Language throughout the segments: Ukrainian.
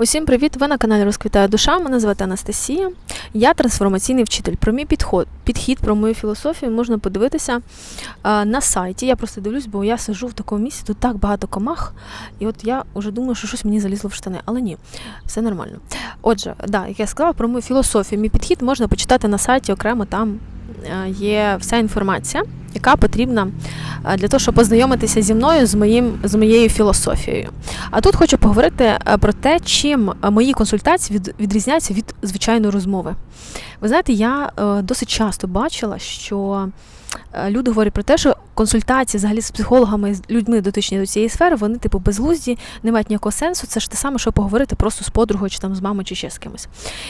Усім привіт! Ви на каналі Розквітає душа. Мене звати Анастасія. Я трансформаційний вчитель. Про мій підход, підхід, про мою філософію можна подивитися а, на сайті. Я просто дивлюсь, бо я сижу в такому місці, тут так багато комах, і от я вже думаю, що щось мені залізло в штани, але ні, все нормально. Отже, да, як я сказала про мою філософію, мій підхід можна почитати на сайті окремо там. е, Є вся інформація, яка потрібна е, для того, щоб познайомитися зі мною з моїм з моєю філософією. А тут хочу поговорити е, про те, чим е, мої консультації від, відрізняються від звичайної розмови. Ви знаєте, я досить часто бачила, що люди говорять про те, що консультації взагалі з психологами, з людьми дотичні до цієї сфери, вони типу безглузді, не мають ніякого сенсу. Це ж те саме, що поговорити просто з подругою, чи там з мамою, чи ще з кимось.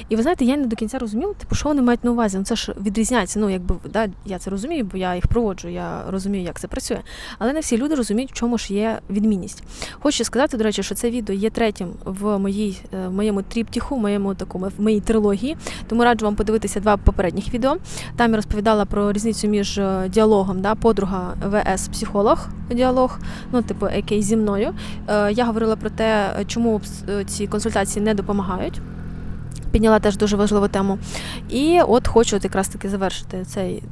І ви знаєте, я не до кінця розуміла, типу, що вони мають на увазі. Ну це ж відрізняється. Ну, якби да, я це розумію, бо я їх проводжу, я розумію, як це працює. Але не всі люди розуміють, в чому ж є відмінність. Хочу сказати, до речі, що це відео є третім в моїй е, в моєму тріптіху, моєму такому в моїй трилогії. Тому раджу вам подивитися два попередніх відео. Там я розповідала про різницю між е, діалогом, да, подруга ВС психолог діалог, ну типу, який зі мною. Е, Я говорила про те, чому ці консультації не допомагають. Підняла теж дуже важливу тему. І от хочу от якраз таки завершити цей,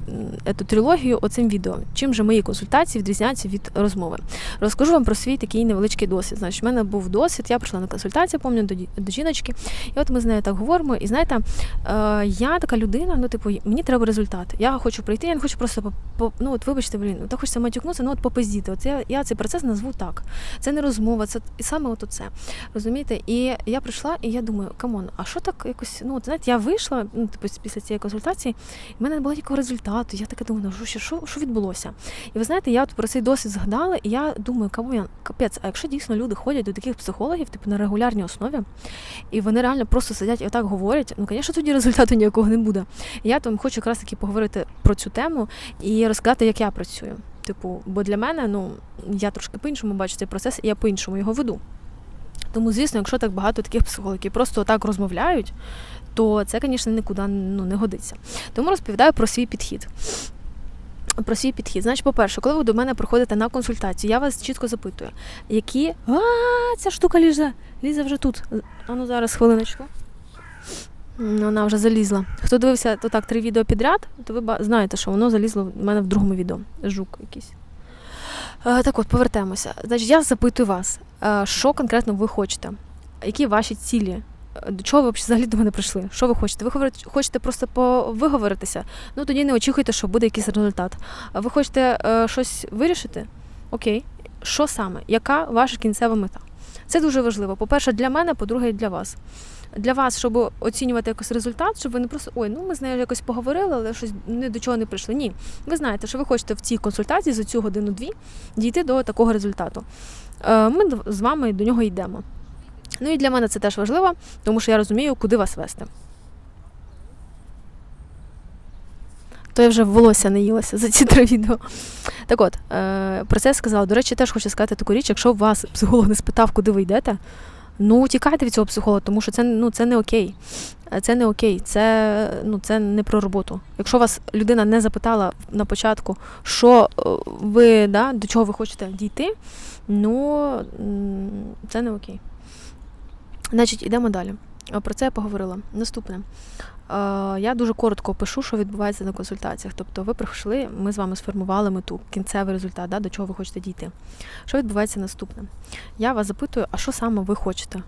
цю трилогію оцим відео. Чим же мої консультації відрізняються від розмови? Розкажу вам про свій такий невеличкий досвід. Значить, в мене був досвід, я прийшла на консультацію, пам'ятаю, до, до жіночки, і от ми з нею так говоримо. І знаєте, е, я така людина, ну, типу, мені треба результат. Я хочу прийти, я не хочу просто по, ну, от вибачте, блін, так хочеться матюкнутися, ну от попиздіти. От я, я цей процес назву так. Це не розмова, це і саме от це. Розумієте? І я прийшла, і я думаю, камон, а що так якось, ну, знаєте, я вийшла, ну, типу, після цієї консультації, і в мене не було ніякого результату. Я така думаю, ну що, що, що відбулося? І ви знаєте, я от про цей досвід згадала, і я думаю, камон, капець, а якщо дійсно люди ходять до таких психологів, типу на регулярній основі, і вони реально просто сидять і отак говорять, ну, звісно, тоді результату ніякого не буде. Я там хочу якраз таки поговорити про цю тему і розказати, як я працюю. Типу, бо для мене, ну, я трошки по-іншому бачу цей процес, і я по-іншому його веду. Тому, звісно, якщо так багато таких психологів, просто так розмовляють, то це, звісно, нікуди ну, не годиться. Тому розповідаю про свій підхід. Про свій підхід. Значить, по-перше, коли ви до мене приходите на консультацію, я вас чітко запитую, які. А, ця штука лізе. Лізе вже тут. А ну зараз хвилиночку. Вона вже залізла. Хто дивився то так три відео підряд, то ви знаєте, що воно залізло в мене в другому відео. Жук якийсь. Е, Так от, повертаємося. Значить, я запитую вас, е, що конкретно ви хочете? Які ваші цілі? Е, До чого ви взагалі до мене прийшли? Що ви хочете? Ви хочете просто повиговоритися? Ну тоді не очікуйте, що буде якийсь результат. Ви хочете щось вирішити? Окей. Що саме? Яка ваша кінцева мета? Це дуже важливо. По-перше, для мене, по-друге, для вас. Для вас, щоб оцінювати якось результат, щоб ви не просто ой, ну ми з нею якось поговорили, але щось ні до чого не прийшли. Ні, ви знаєте, що ви хочете в цій консультації за цю годину-дві дійти до такого результату. Е, Ми з вами до нього йдемо. Ну і для мене це теж важливо, тому що я розумію, куди вас вести. То я вже волосся не їлася за ці три відео. Так от, е, про це я сказала. До речі, теж хочу сказати таку річ, якщо вас психолог не спитав, куди ви йдете, ну тікайте від цього психолога, тому що це, ну, це не окей. Е, Це не окей, це, ну, це не про роботу. Якщо вас людина не запитала на початку, що е, ви, да, до чого ви хочете дійти, ну це не окей. Значить, ідемо далі. Про це я поговорила. Наступне. Е, Я дуже коротко опишу, що відбувається на консультаціях. Тобто, ви прийшли, ми з вами сформували мету, кінцевий результат, да, до чого ви хочете дійти. Що відбувається наступне? Я вас запитую, а що саме ви хочете?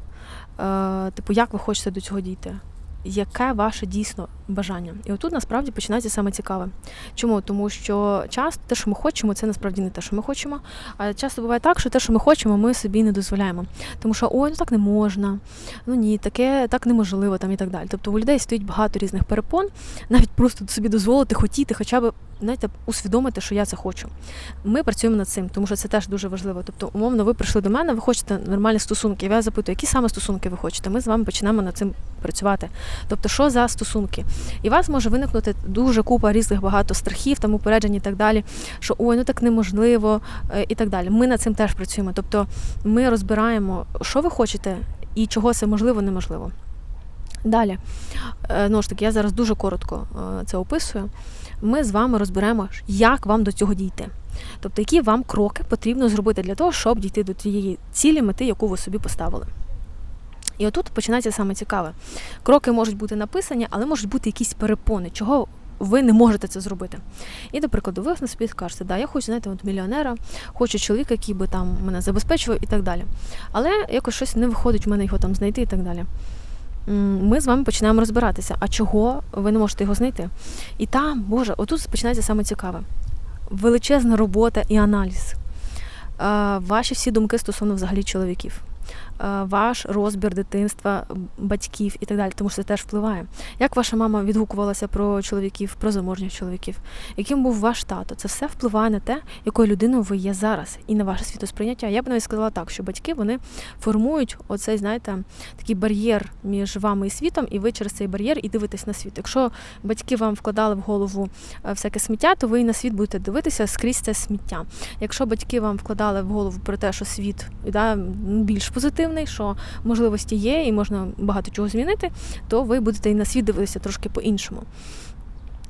Е, Типу, як ви хочете до цього дійти? Яке ваше дійсно бажання? І отут насправді починається саме цікаве. Чому? Тому що часто те, що ми хочемо, це насправді не те, що ми хочемо. А часто буває так, що те, що ми хочемо, ми собі не дозволяємо. Тому що ой, ну так не можна, ну ні, таке так неможливо там і так далі. Тобто у людей стоїть багато різних перепон, навіть просто собі дозволити хотіти, хоча б знаєте, усвідомити, що я це хочу. Ми працюємо над цим, тому що це теж дуже важливо. Тобто, умовно, ви прийшли до мене, ви хочете нормальні стосунки. Я запитую, які саме стосунки ви хочете. Ми з вами почнемо над цим працювати. Тобто, що за стосунки? І у вас може виникнути дуже купа різних багато страхів, там упереджень і так далі, що ой, ну так неможливо е, і так далі. Ми над цим теж працюємо. Тобто ми розбираємо, що ви хочете і чого це можливо, неможливо. Далі, ну ж таки, я зараз дуже коротко е, це описую. Ми з вами розберемо, як вам до цього дійти. Тобто, які вам кроки потрібно зробити для того, щоб дійти до тієї цілі мети, яку ви собі поставили. І отут починається саме цікаве. Кроки можуть бути написані, але можуть бути якісь перепони, чого ви не можете це зробити. І, до прикладу, ви на собі скажете, да, я хочу, знаєте, от мільйонера, хочу чоловіка, який би там мене забезпечував і так далі. Але якось щось не виходить в мене його там знайти і так далі. Ми з вами починаємо розбиратися, а чого ви не можете його знайти. І там, Боже, отут починається саме цікаве. Величезна робота і аналіз. Ваші всі думки стосовно взагалі чоловіків. Е, Ваш розбір дитинства, батьків і так далі, тому що це теж впливає. Як ваша мама відгукувалася про чоловіків, про заможніх чоловіків? Яким був ваш тато? Це все впливає на те, якою людиною ви є зараз, і на ваше світосприйняття. Я б навіть сказала так, що батьки вони формують оцей, знаєте, такий бар'єр між вами і світом, і ви через цей бар'єр і дивитесь на світ. Якщо батьки вам вкладали в голову е, всяке сміття, то ви і на світ будете дивитися скрізь це сміття. Якщо батьки вам вкладали в голову про те, що світ да, більш позитивний, що можливості є і можна багато чого змінити, то ви будете і на світ дивитися трошки по-іншому.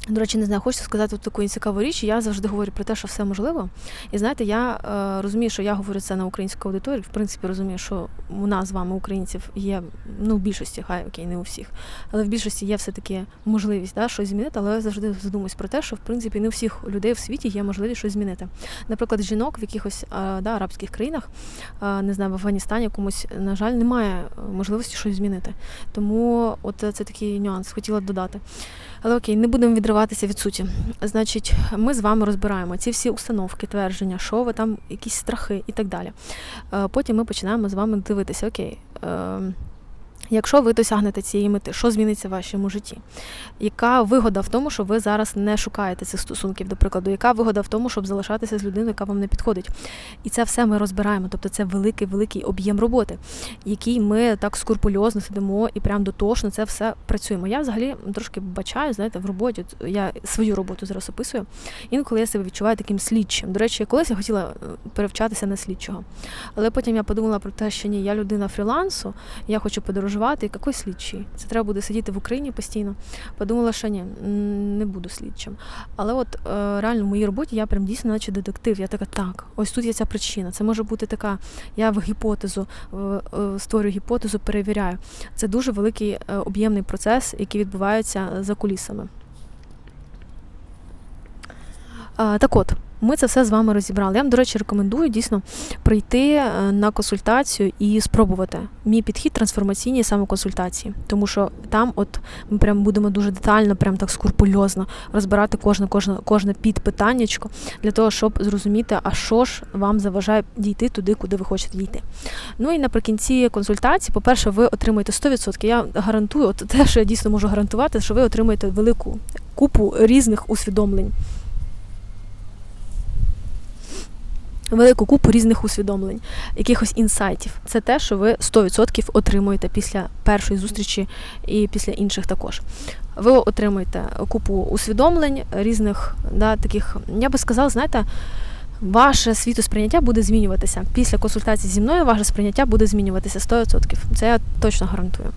До речі, не знаю, хочу сказати от таку цікаву річ. Я завжди говорю про те, що все можливо. І знаєте, я е, розумію, що я говорю це на українську аудиторію. В принципі, розумію, що у нас з вами, українців, є ну в більшості, хай окей, не у всіх, але в більшості є все-таки можливість да, щось змінити. Але я завжди задумуюсь про те, що в принципі не у всіх людей в світі є можливість щось змінити. Наприклад, жінок в якихось е, да, арабських країнах, е, не знаю, в Афганістані комусь, на жаль, немає можливості щось змінити. Тому от це такий нюанс, хотіла додати. Але окей, не будемо відриватися від суті. Значить, ми з вами розбираємо ці всі установки, твердження, що ви там, якісь страхи і так далі. Е, Потім ми починаємо з вами дивитися, окей. е, Якщо ви досягнете цієї мети, що зміниться в вашому житті? Яка вигода в тому, що ви зараз не шукаєте цих стосунків, до прикладу? Яка вигода в тому, щоб залишатися з людиною, яка вам не підходить? І це все ми розбираємо. Тобто це великий великий об'єм роботи, який ми так скрупульозно сидимо і прям дотошно це все працюємо. Я взагалі трошки бачаю, знаєте, в роботі. Я свою роботу зараз описую. Інколи я себе відчуваю таким слідчим. До речі, колись я хотіла е, перевчатися на слідчого. Але потім я подумала про те, що ні, я людина фрілансу, я хочу подорожувати. І який слідчий? Це треба буде сидіти в Україні постійно. Подумала, що ні, не буду слідчим. Але от е, реально в моїй роботі я прям дійсно, наче детектив. Я така, так, ось тут є ця причина. Це може бути така, я в гіпотезу е, створюю гіпотезу, перевіряю. Це дуже великий е, об'ємний процес, який відбувається за кулісами. Так от, ми це все з вами розібрали. Я вам, до речі, рекомендую дійсно прийти е, на консультацію і спробувати мій підхід трансформаційній самоконсультації. Тому що там, от ми прям будемо дуже детально, прям так скрупульозно розбирати кожне, кожне, кожне підпитаннячко для того, щоб зрозуміти, а що ж вам заважає дійти туди, куди ви хочете дійти. Ну і наприкінці консультації, по-перше, ви отримаєте 100%. Я гарантую, от те, що я дійсно можу гарантувати, що ви отримаєте велику купу різних усвідомлень. Велику купу різних усвідомлень, якихось інсайтів. Це те, що ви 100% отримуєте після першої зустрічі і після інших також. Ви отримуєте купу усвідомлень різних, да, таких, я би сказала, знаєте, ваше світосприйняття буде змінюватися. Після консультації зі мною ваше сприйняття буде змінюватися 100%. Це я точно гарантую.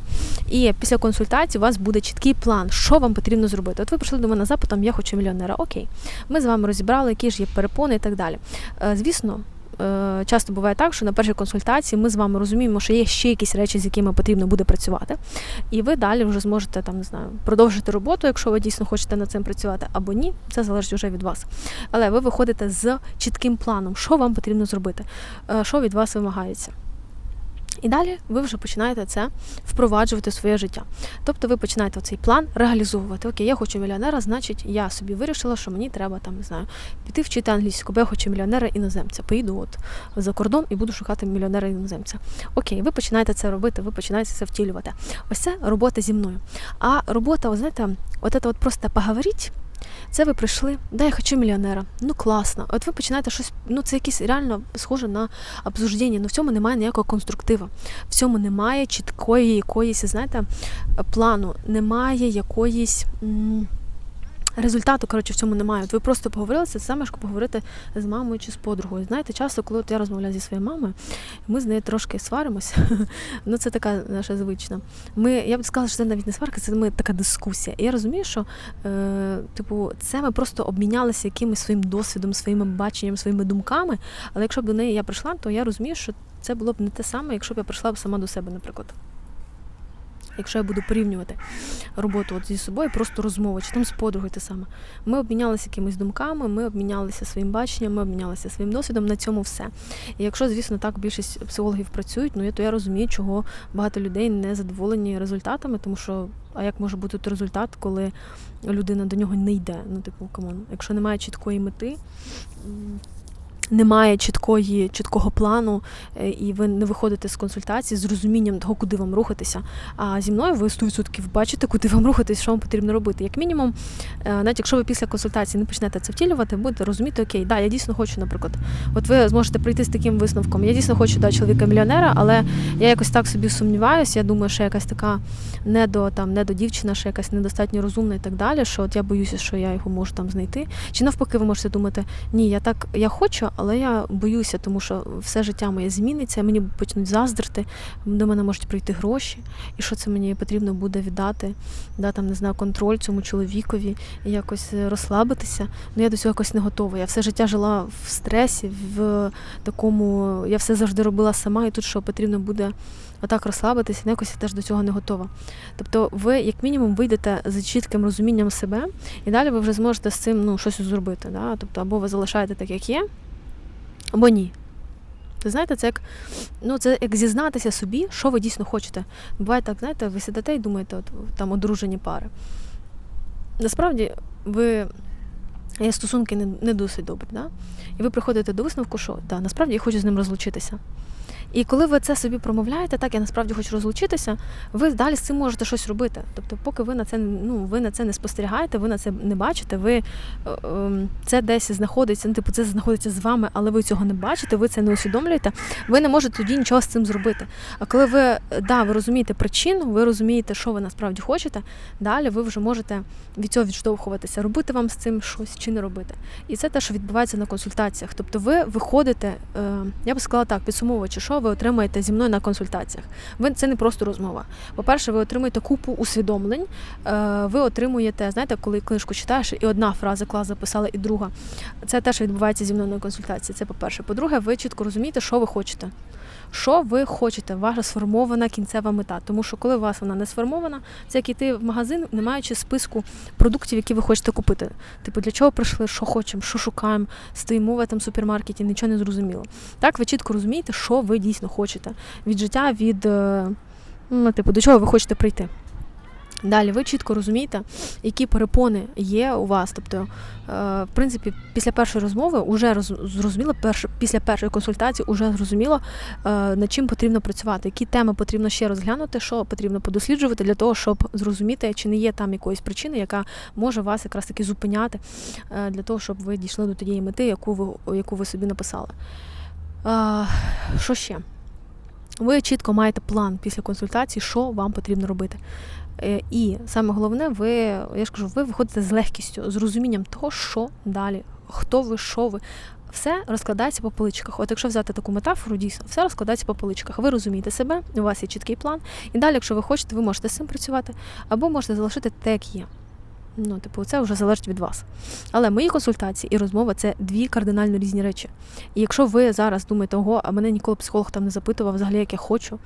І після консультації у вас буде чіткий план, що вам потрібно зробити. От ви прийшли до мене запитом, я хочу мільйонера. Окей, ми з вами розібрали, які ж є перепони і так далі. Е, Звісно. Е, Часто буває так, що на першій консультації ми з вами розуміємо, що є ще якісь речі, з якими потрібно буде працювати, і ви далі вже зможете там не знаю продовжити роботу, якщо ви дійсно хочете над цим працювати, або ні, це залежить вже від вас. Але ви виходите з чітким планом, що вам потрібно зробити, е, що від вас вимагається. І далі ви вже починаєте це впроваджувати в своє життя. Тобто ви починаєте цей план реалізовувати. Окей, я хочу мільйонера, значить, я собі вирішила, що мені треба там, не знаю, піти вчити англійську, бо я хочу мільйонера іноземця. Поїду от за кордон і буду шукати мільйонера іноземця. Окей, ви починаєте це робити, ви починаєте це втілювати. Ось це робота зі мною. А робота, ви знаєте, от це от просто поговоріть. Це ви прийшли, да, я хочу мільйонера. Ну класно. От ви починаєте щось, ну це якесь реально схоже на обсуждення, але в цьому немає ніякого конструктива. В цьому немає чіткої якоїсь, знаєте, плану, немає якоїсь. М- Результату, коротше, в цьому немає. От ви просто поговорили, це саме що поговорити з мамою чи з подругою. Знаєте, часто, коли от я розмовляю зі своєю мамою, ми з нею трошки сваримося. ну це така наша звична. Ми, я б сказала, що це навіть не сварка, це ми така дискусія. І я розумію, що е, типу, це ми просто обмінялися якимось своїм досвідом, своїми баченням, своїми думками. Але якщо б до неї я прийшла, то я розумію, що це було б не те саме, якщо б я прийшла б сама до себе, наприклад. Якщо я буду порівнювати роботу от зі собою, просто розмову, чи там з подругою те саме. Ми обмінялися якимись думками, ми обмінялися своїм баченням, ми обмінялися своїм досвідом, на цьому все. І якщо, звісно, так більшість психологів працюють, ну то я розумію, чого багато людей не задоволені результатами, тому що а як може бути результат, коли людина до нього не йде? Ну, типу, камон, якщо немає чіткої мети. Немає чіткої, чіткого плану, е, і ви не виходите з консультації з розумінням того, куди вам рухатися. А зі мною ви 100% бачите, куди вам рухатись, що вам потрібно робити. Як мінімум, е, навіть якщо ви після консультації не почнете це втілювати, будете розуміти, окей, да, я дійсно хочу, наприклад, от ви зможете прийти з таким висновком. Я дійсно хочу да, чоловіка мільйонера, але я якось так собі сумніваюся. Я думаю, що якась така недо там, недо дівчина, що якась недостатньо розумна і так далі. Що от я боюся, що я його можу там знайти. Чи навпаки, ви можете думати, ні, я так я хочу але я боюся, тому що все життя моє зміниться, мені почнуть заздрити, до мене можуть прийти гроші, і що це мені потрібно буде віддати, да, там, не знаю, контроль цьому чоловікові і якось розслабитися. Ну я до цього якось не готова. Я все життя жила в стресі, в такому, я все завжди робила сама, і тут що потрібно буде. Отак розслабитися, ну, якось я теж до цього не готова. Тобто, ви, як мінімум, вийдете з чітким розумінням себе, і далі ви вже зможете з цим ну, щось зробити. Да? Тобто, або ви залишаєте так, як є, або ні. Знаєте, це як ну, це як зізнатися собі, що ви дійсно хочете. Буває так, знаєте, ви сидите і думаєте, от там одружені пари. Насправді, ви є стосунки не не досить добрі. Да? І ви приходите до висновку, що да, насправді я хочу з ним розлучитися. І коли ви це собі промовляєте, так я насправді хочу розлучитися, ви далі з цим можете щось робити. Тобто, поки ви на це ну, ви на це не спостерігаєте, ви на це не бачите, ви е, ем, це десь знаходиться, ну, типу, це знаходиться з вами, але ви цього не бачите, ви це не усвідомлюєте, ви не можете тоді нічого з цим зробити. А коли ви да, ви розумієте причину, ви розумієте, що ви насправді хочете, далі ви вже можете від цього відштовхуватися, робити вам з цим щось чи не робити. І це те, що відбувається на консультаціях. Тобто, ви виходите, е, я би сказала так, підсумовуючи, що ви отримаєте зі мною на консультаціях. Ви це не просто розмова. По-перше, ви отримуєте купу усвідомлень. Е, ви отримуєте, знаєте, коли книжку читаєш, і одна фраза клас записала, і друга. Це теж відбувається зі мною на консультації. Це по-перше. По-друге, ви чітко розумієте, що ви хочете що ви хочете, ваша сформована кінцева мета. Тому що коли у вас вона не сформована, це як іти в магазин, не маючи списку продуктів, які ви хочете купити. Типу, для чого прийшли, що хочемо, що шукаємо, стоїмо в этом супермаркеті, нічого не зрозуміло. Так, ви чітко розумієте, що ви дійсно хочете від життя, від е, ну, типу, до чого ви хочете прийти. Далі ви чітко розумієте, які перепони є у вас. Тобто, е, в принципі, після першої розмови вже зрозуміло, після першої консультації вже зрозуміло, е, над чим потрібно працювати, які теми потрібно ще розглянути, що потрібно подосліджувати для того, щоб зрозуміти, чи не є там якоїсь причини, яка може вас якраз таки зупиняти е, для того, щоб ви дійшли до тієї мети, яку ви яку ви собі написали. Що ще? Ви чітко маєте план після консультації, що вам потрібно робити. Е, і саме головне, ви я ж кажу, ви виходите з легкістю, з розумінням того, що далі, хто ви, що ви. Все розкладається по поличках. От якщо взяти таку метафору, дійсно, все розкладається по поличках. Ви розумієте себе, у вас є чіткий план. І далі, якщо ви хочете, ви можете з цим працювати, або можете залишити те, як є. Ну, типу, це вже залежить від вас. Але мої консультації і розмова це дві кардинально різні речі. І якщо ви зараз думаєте, ого, а мене ніколи психолог там не запитував, взагалі, як я хочу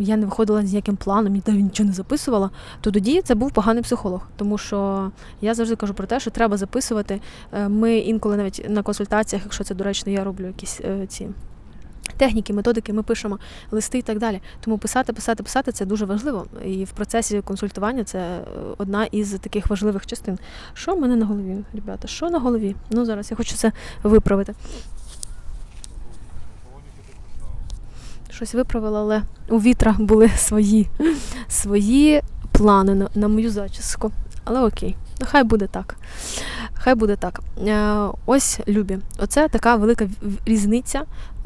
я не виходила з ніяким планом, ніде нічого не записувала, то тоді це був поганий психолог. Тому що я завжди кажу про те, що треба записувати. Е, ми інколи навіть на консультаціях, якщо це доречно, я роблю якісь е, ці. Техніки, методики, ми пишемо листи і так далі. Тому писати, писати, писати це дуже важливо. І в процесі консультування це е, одна із таких важливих частин. Що в мене на голові, ребята? Що на голові? Ну зараз я хочу це виправити. Щось виправила, але у вітра були свої свої плани на, на мою зачіску. Але окей, ну хай буде так. Хай буде так. Е, ось любі. Оце така велика різниця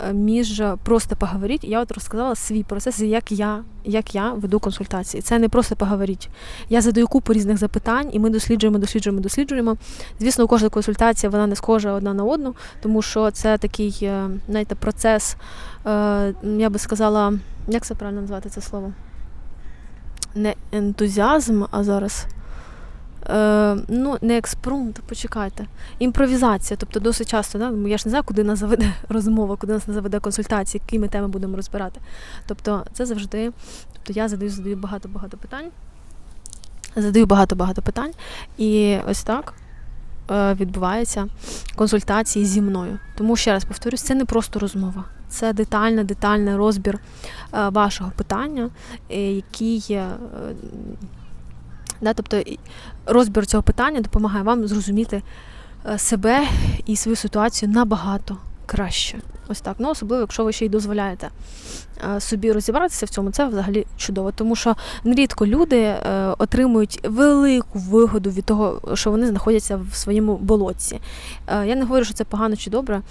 е, між просто поговорити. Я от розказала свій процес, як я як я веду консультації. Це не просто поговорити. Я задаю купу різних запитань, і ми досліджуємо, досліджуємо, досліджуємо. Звісно, кожна консультація вона не схожа одна на одну, тому що це такий, е, знаєте, процес. Я би сказала, як це правильно назвати це слово? Не ентузіазм, а зараз. Е, ну, не експромт, почекайте, імпровізація. Тобто досить часто, да? я ж не знаю, куди нас заведе розмова, куди нас заведе консультація, які ми теми будемо розбирати. Тобто це завжди, тобто я задаю, задаю багато-багато питань. Задаю багато-багато питань. І ось так е, відбуваються консультації зі мною. Тому ще раз повторюсь, це не просто розмова. Це детальний, детальний розбір е, вашого питання, е, який да, тобто розбір цього питання допомагає вам зрозуміти е, себе і свою ситуацію набагато краще. Ось так. Ну, особливо, якщо ви ще й дозволяєте собі розібратися в цьому, це взагалі чудово. Тому що нерідко люди е, отримують велику вигоду від того, що вони знаходяться в своєму болотці. Е, Я не говорю, що це погано чи добре,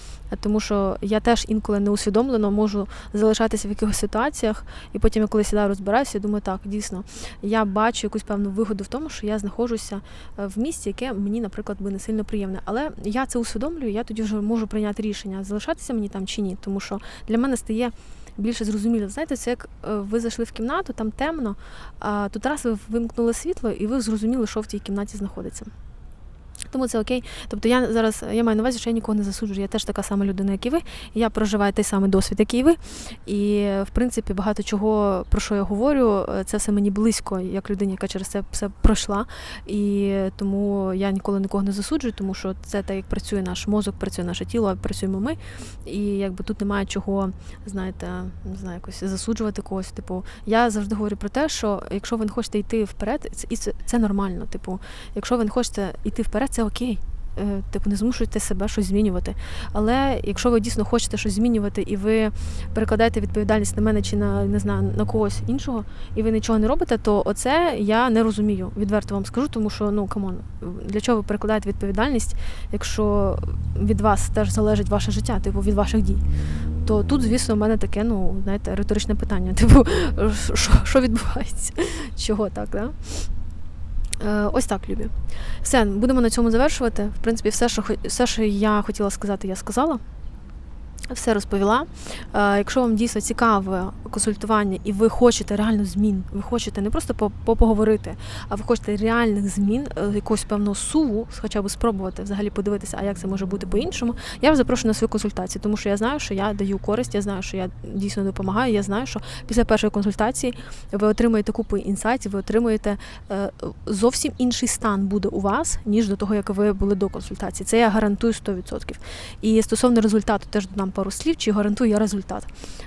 тому що я теж інколи неусвідомлено можу залишатися в якихось ситуаціях, і потім, коли сідаю розбираюся, я думаю, так, дійсно, я бачу якусь певну вигоду в тому, що я знаходжуся е, в місці, яке мені, наприклад, би не сильно приємне. Але я це усвідомлюю, я тоді вже можу прийняти рішення, залишатися мені там чи ні. Тому що для мене стає більше зрозуміло. Знаєте, це як е, ви зайшли в кімнату, там темно, а тут раз ви вимкнули світло, і ви зрозуміли, що в тій кімнаті знаходиться. Тому це окей. Тобто я зараз я маю на увазі, що я нікого не засуджую. Я теж така сама людина, як і ви. Я проживаю той самий досвід, як і ви. І в принципі багато чого про що я говорю, це все мені близько, як людині, яка через це все пройшла. І тому я ніколи нікого не засуджую, тому що це так, як працює наш мозок, працює наше тіло, працюємо ми. І якби тут немає чого, знаєте, не знаю, якось засуджувати когось. Типу, я завжди говорю про те, що якщо ви не хочете йти вперед, і це нормально. Типу, якщо ви не хочете йти вперед, це окей. Е, Типу, не змушуйте себе щось змінювати. Але якщо ви дійсно хочете щось змінювати, і ви перекладаєте відповідальність на мене чи на не знаю на когось іншого, і ви нічого не робите, то оце я не розумію. Відверто вам скажу, тому що ну камон, для чого ви перекладаєте відповідальність, якщо від вас теж залежить ваше життя, типу від ваших дій. То тут, звісно, у мене таке, ну, знаєте, риторичне питання. Типу, що відбувається? Чого так, да? Е, Ось так, Любі. Все, будемо на цьому завершувати. В принципі, все, що все, що я хотіла сказати, я сказала. Все розповіла. Е, Якщо вам дійсно цікаве консультування і ви хочете реально змін, ви хочете не просто по- поговорити, а ви хочете реальних змін, е, якогось певного суву, хоча б спробувати взагалі подивитися, а як це може бути по-іншому, я вас запрошую на свою консультацію, тому що я знаю, що я даю користь, я знаю, що я дійсно допомагаю. Я знаю, що після першої консультації ви отримаєте купу інсайтів, ви отримуєте е, зовсім інший стан буде у вас, ніж до того, як ви були до консультації. Це я гарантую 100%. І стосовно результату, теж додам пару слів, чи гарантую я результат.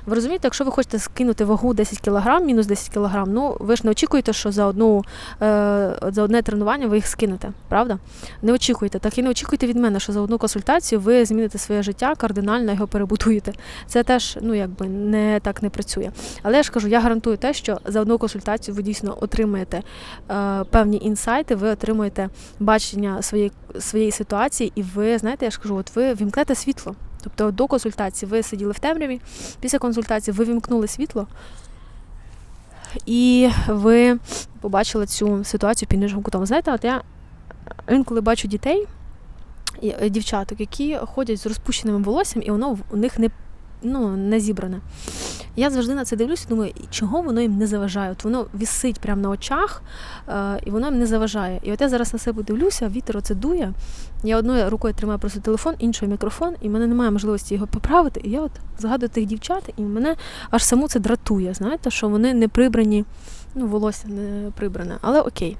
Ви розумієте, якщо ви хочете скинути вагу 10 кг, мінус 10 кг, ну ви ж не очікуєте, що за одну е, за одне тренування ви їх скинете, правда? Не очікуєте. Так і не очікуйте від мене, що за одну консультацію ви зміните своє життя, кардинально його перебудуєте. Це теж ну якби не так не працює. Але я ж кажу, я гарантую те, що за одну консультацію ви дійсно отримаєте е, певні інсайти, ви отримуєте бачення своєї своєї ситуації, і ви знаєте, я ж кажу, от ви вімкнете світло. Тобто до консультації ви сиділи в темряві, після консультації ви вімкнули світло, і ви побачили цю ситуацію під іншим кутом. Знаєте, от я інколи бачу дітей, е, дівчаток, які ходять з розпущеним волоссям, і воно у них не, ну, не зібране. Я завжди на це дивлюся думаю, чого воно їм не заважає. От воно вісить прямо на очах, е, і воно їм не заважає. І от я зараз на себе дивлюся, вітер оце дує. Я одною рукою тримаю просто телефон, іншою мікрофон, і в мене немає можливості його поправити. І я от згадую тих дівчат, і мене аж саму це дратує. Знаєте, що вони не прибрані, ну, волосся не прибране. Але окей.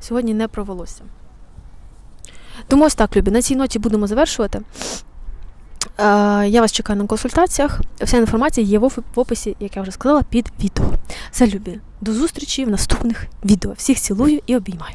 Сьогодні не про волосся. Тому ось так, Любі, на цій ноті будемо завершувати. Е, Я вас чекаю на консультаціях. Вся інформація є в описі, як я вже сказала, під відео. Все, любі. До зустрічі в наступних відео. Всіх цілую і обіймаю.